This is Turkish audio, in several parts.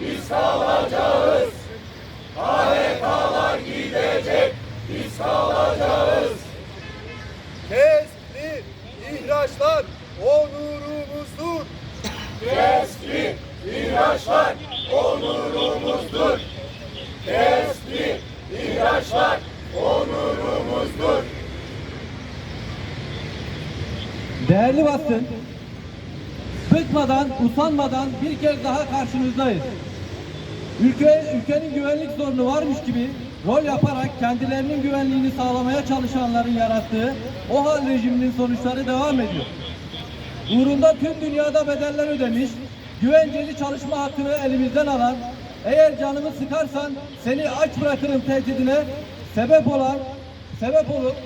biz kalacağız. AHK'lar gidecek, biz kalacağız. Keskin ihraçlar onurumuzdur. Keskin ihraçlar onurumuzdur. Keskin ihraçlar onurumuzdur. Değerli basın, bıkmadan, usanmadan bir kez daha karşınızdayız. Ülke, ülkenin güvenlik sorunu varmış gibi rol yaparak kendilerinin güvenliğini sağlamaya çalışanların yarattığı o hal rejiminin sonuçları devam ediyor. Uğrunda tüm dünyada bedeller ödemiş, güvenceli çalışma hakkını elimizden alan, eğer canımı sıkarsan seni aç bırakırım tehdidine sebep olan, sebep olup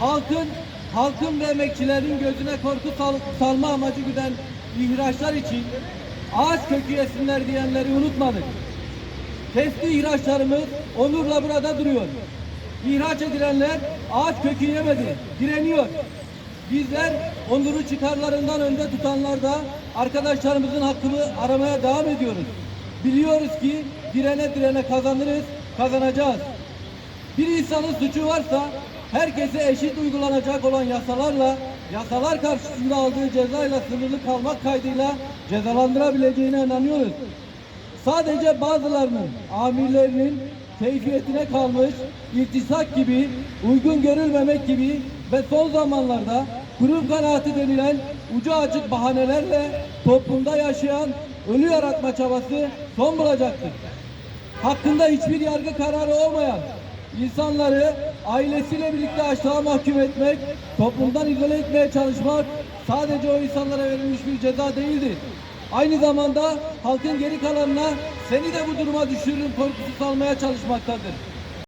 halkın halkın ve emekçilerin gözüne korku sal- salma amacı güden ihraçlar için ağaç kökü yesinler diyenleri unutmadık. Testi ihraçlarımız onurla burada duruyor. İhraç edilenler ağaç kökü yemedi, direniyor. Bizler onuru çıkarlarından önde tutanlar da arkadaşlarımızın hakkını aramaya devam ediyoruz. Biliyoruz ki direne direne kazanırız, kazanacağız. Bir insanın suçu varsa herkese eşit uygulanacak olan yasalarla, yasalar karşısında aldığı cezayla sınırlı kalmak kaydıyla cezalandırabileceğine inanıyoruz. Sadece bazılarının, amirlerinin keyfiyetine kalmış, iltisak gibi, uygun görülmemek gibi ve son zamanlarda kurum kanaati denilen ucu açık bahanelerle toplumda yaşayan ölü yaratma çabası son bulacaktır hakkında hiçbir yargı kararı olmayan insanları ailesiyle birlikte açlığa mahkum etmek, toplumdan izole etmeye çalışmak sadece o insanlara verilmiş bir ceza değildir. Aynı zamanda halkın geri kalanına seni de bu duruma düşürürüm korkusu salmaya çalışmaktadır.